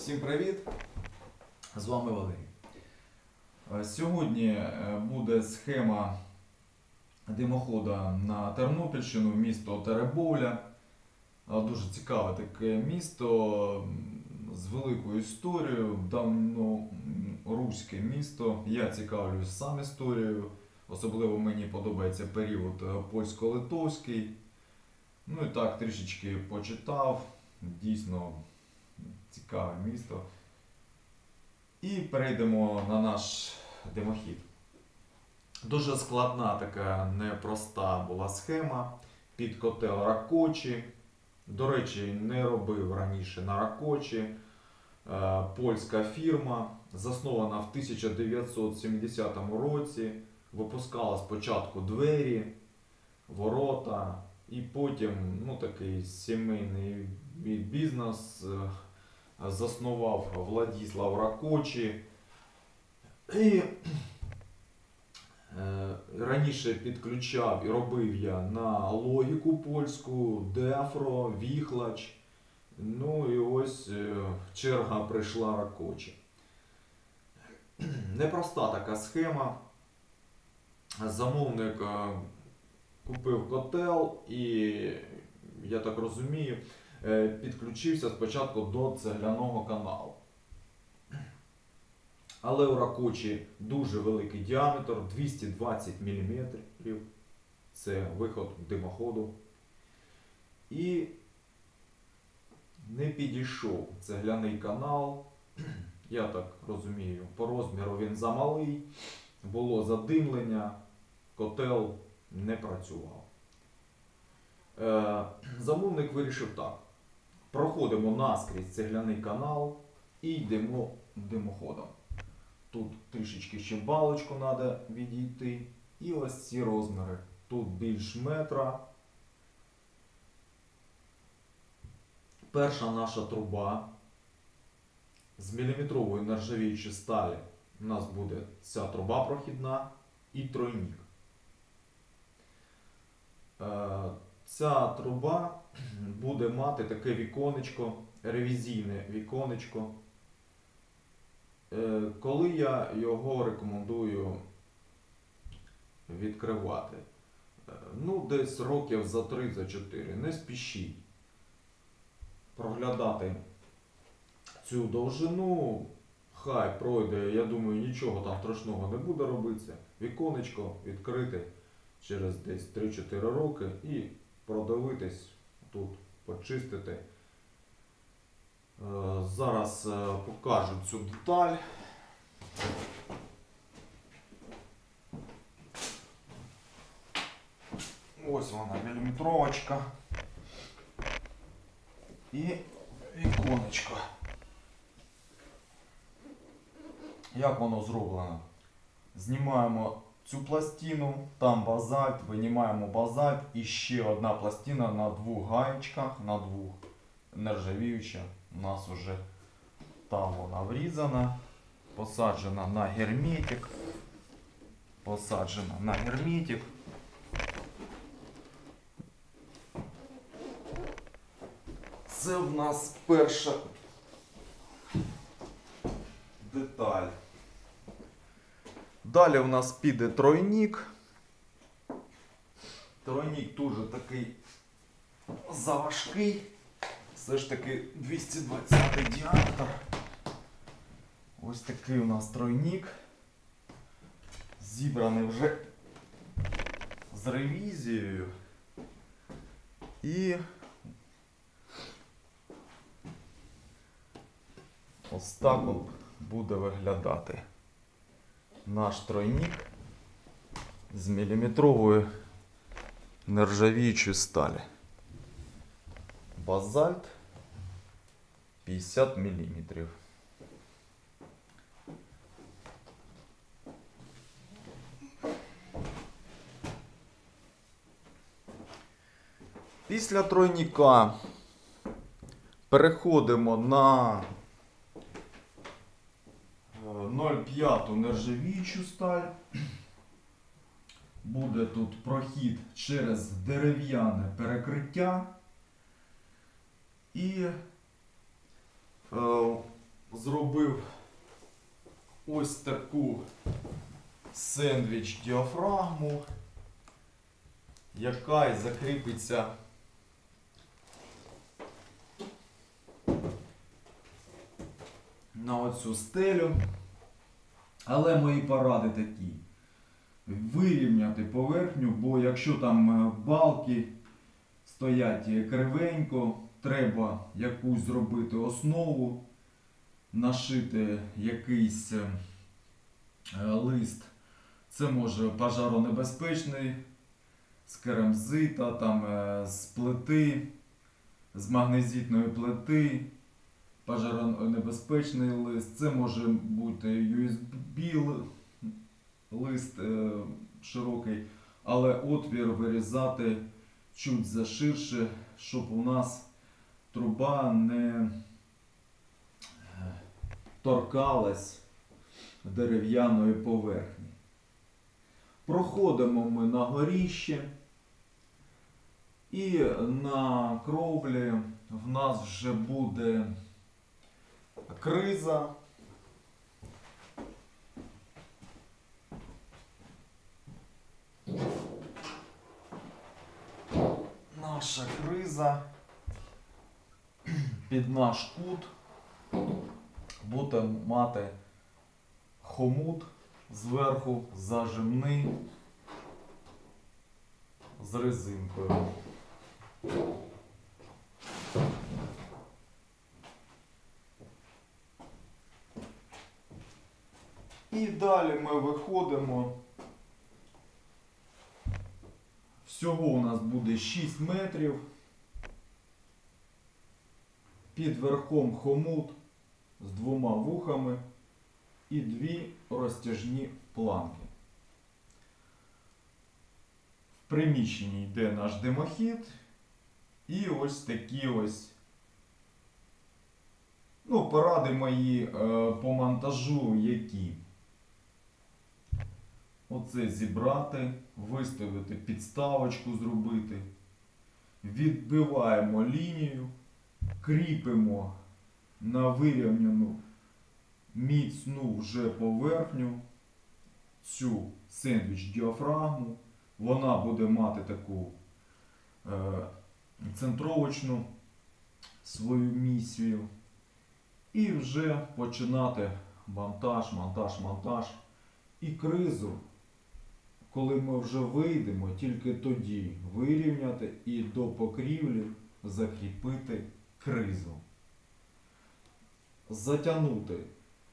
Всім привіт! З вами Валерій. Е, Сьогодні е, буде схема димохода на Тернопільщину місто Теребовля. Е, Дуже цікаве таке місто з великою історією, давно руське місто. Я цікавлюсь сам історією. Особливо мені подобається період польсько-литовський. Ну і так трішечки почитав. Дійсно цікаве місто. І перейдемо на наш димохід. Дуже складна така непроста була схема під котел Ракочі. До речі, не робив раніше на Ракочі. Е, Польська фірма, заснована в 1970 році. Випускала спочатку двері, ворота, і потім ну, такий сімейний бізнес е, заснував Владіслав Ракочі. І е, раніше підключав і робив я на логіку польську, дефро, віхлач. Ну і ось е, черга прийшла Ракочі. Непроста така схема. Замовник е, купив котел і, я так розумію, підключився спочатку до цегляного каналу. Але у Ракочі дуже великий діаметр 220 мм. Це виход димоходу. І не підійшов цегляний канал. Я так розумію, по розміру він замалий, було задимлення, котел не працював. Е, замовник вирішив так. Проходимо наскрізь цегляний канал і йдемо димоходом. Тут трішечки ще балочку треба відійти. І ось ці розміри. Тут більш метра. Перша наша труба з міліметрової нержавіючої сталі. У нас буде ця труба прохідна і тройник. Е, Ця труба буде мати таке віконечко, ревізійне віконечко. Е, Коли я його рекомендую відкривати? Е, Ну, десь років за 3-4. Не спішіть проглядати цю довжину. Хай пройде, я думаю, нічого там страшного не буде робитися. Віконечко відкрити через десь 3-4 роки і продивитись тут, почистити. Е, Зараз е, покажу цю деталь. Ось вона міліметровочка. І віконечко. Як воно зроблено? Знімаємо цю пластину, там базальт, винімаємо базальт і ще одна пластина на двох гаєчках, на двох нержавіюча. У нас вже там вона врізана, посаджена на герметик. Посаджена на герметик. Це в нас перша деталь. Далі в нас піде тройник. Тройник дуже такий заважкий. Все ж таки 220 діаметр. Ось такий у нас тройник. Зібраний вже з ревізією. І ось так от буде виглядати наш тройник з міліметрової нержавіючої сталі. Базальт 50 мм. Після тройника переходимо на 0,5 нержавіючу сталь. Буде тут прохід через дерев'яне перекриття. І е, зробив ось таку сендвіч діафрагму, яка й закріпиться на оцю стелю. Але мої поради такі. Вирівняти поверхню, бо якщо там е, балки стоять е, кривенько, треба якусь зробити основу, нашити якийсь е, лист. Це може пожаронебезпечний, з керамзита, там, з плити, з магнезитної плити, пожаронебезпечний лист. Це може бути USB лист е, широкий, але отвір вирізати чуть заширше, щоб у нас труба не е, торкалась дерев'яної поверхні. Проходимо ми на горіще. І на кровлі в нас вже буде криза. Наша криза під наш кут буде мати хомут зверху зажимний з резинкою. І далі ми виходимо. Всього у нас буде 6 метрів. Під верхом хомут з двома вухами і дві розтяжні планки. В приміщенні йде наш димохід і ось такі ось ну, поради мої е, по монтажу які. Оце зібрати, виставити підставочку зробити. Відбиваємо лінію, кріпимо на вирівняну міцну вже поверхню цю сендвіч діафрагму. Вона буде мати таку е, центровочну свою місію. І вже починати монтаж, монтаж, монтаж. І кризу, коли ми вже вийдемо, тільки тоді вирівняти і до покрівлі закріпити кризу. Затягнути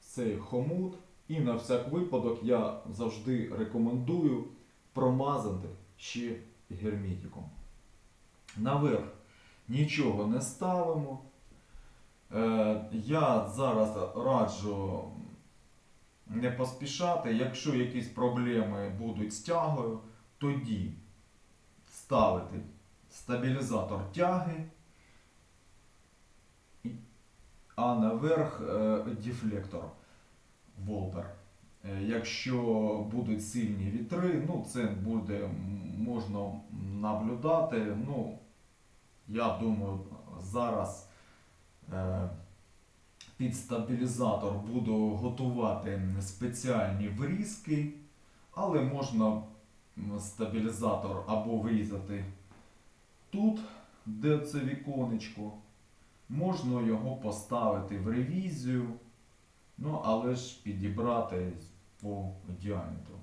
цей хомут і на всяк випадок я завжди рекомендую промазати ще герметиком. Наверх нічого не ставимо. Е, Я зараз раджу не поспішати. Якщо якісь проблеми будуть з тягою, тоді ставити стабілізатор тяги, а наверх е, дефлектор волтер. Е, Якщо будуть сильні вітри, ну це буде можна наблюдати. Ну, я думаю, зараз е, під стабілізатор буду готувати спеціальні врізки, але можна стабілізатор або врізати тут, де це віконечко. Можна його поставити в ревізію, ну але ж підібрати по діаметру.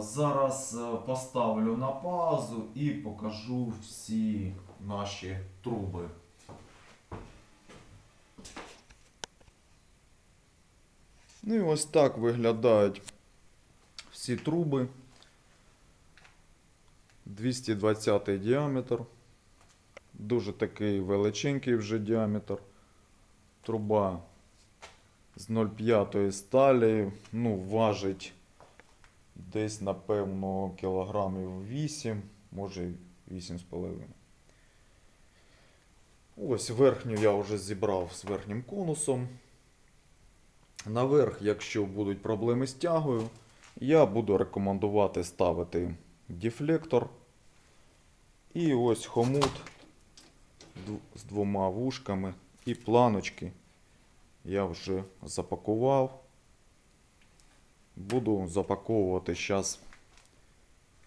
Зараз е, поставлю на паузу і покажу всі наші труби. Ну і ось так виглядають всі труби. 220 діаметр. Дуже такий величенький вже діаметр. Труба з 0,5 сталі. Ну, важить десь, напевно, кілограмів 8, може 8,5. Ось верхню я вже зібрав з верхнім конусом. Наверх, якщо будуть проблеми з тягою, я буду рекомендувати ставити дефлектор. І ось хомут з двома вушками і планочки я вже запакував. Буду запаковувати зараз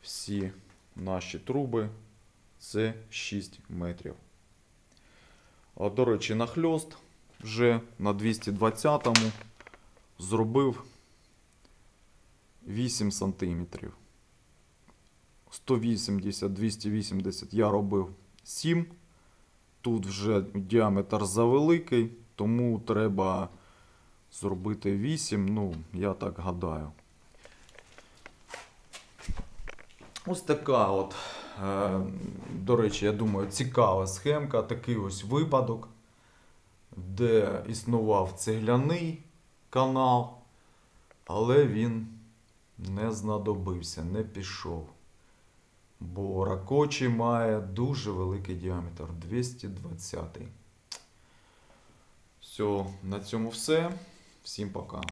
всі наші труби. Це 6 метрів. До речі, нахльост вже на 220-му зробив 8 сантиметрів. 180-280 я робив 7. Тут вже діаметр завеликий, тому треба зробити 8. Ну, я так гадаю. Ось така от, е, до речі, я думаю, цікава схемка. Такий ось випадок, де існував цегляний канал, але він не знадобився, не пішов. Бо Ракочі має дуже великий діаметр 220. Все, на цьому все. Всім пока.